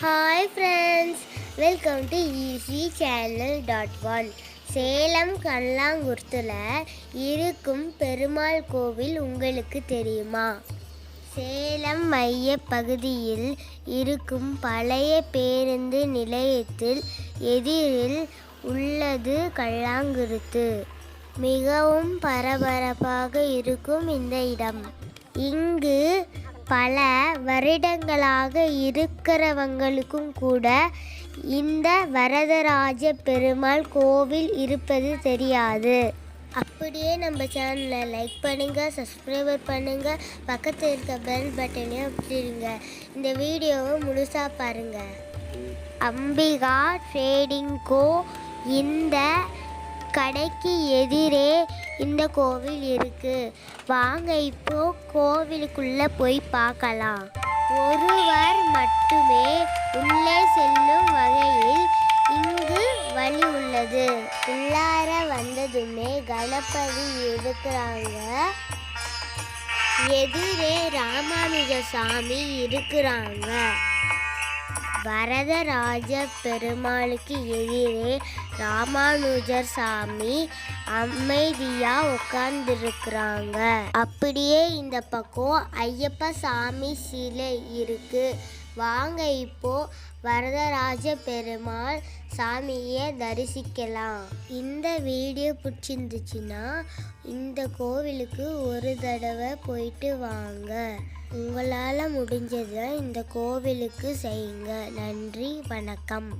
Hi friends welcome to easy channel dot one Salem கல்லாங்குருத்தில் இருக்கும் பெருமாள் கோவில் உங்களுக்கு தெரியுமா? சேலம் மைய பகுதியில் இருக்கும் பழைய பேருந்து நிலையத்தில் எதிரில் உள்ளது கல்லாங்குருத்து. மிகவும் பரபரப்பாக இருக்கும் இந்த இடம். இங்கு பல வருடங்களாக இருக்கிறவங்களுக்கும் கூட இந்த வரதராஜ பெருமாள் கோவில் இருப்பது தெரியாது. அப்படியே நம்ம சேனலை லைக் பண்ணுங்கள் சப்ஸ்கிரைபர் பண்ணுங்கள் பக்கத்தில் இருக்க பெல் பட்டனையும் அப்படிங்க இந்த வீடியோவை முழுசாக பாருங்கள் அம்பிகா ட்ரேடிங் கோ இந்த கடைக்கு எதிரே இந்த கோவில் இருக்கு. வாங்க இப்போ கோவிலுக்குள்ள போய் பார்க்கலாம். ஒருவர் மட்டுமே உள்ளே செல்லும் வகையில் இங்கு வழி உள்ளது. உள்ளார வந்ததுமே கணபதி இருக்கிறாங்க. எதிரே ராமானுஜ சாமி இருக்கிறாங்க. வரதராஜ பெருமாளுக்கு எதிரே ராமானுஜர் சாமி அமைதியா உட்கார்ந்துருக்குறாங்க. அப்படியே இந்த பக்கம் ஐயப்ப சாமி சிலை இருக்கு. வாங்க இப்போ வரதராஜ பெருமாள் சாமியை தரிசிக்கலாம். இந்த வீடியோ பிடிச்சிருந்துச்சுன்னா இந்த கோவிலுக்கு ஒரு தடவை போயிட்டு வாங்க. உங்களால் முடிஞ்சதை இந்த கோவிலுக்கு செய்யுங்க. நன்றி வணக்கம்.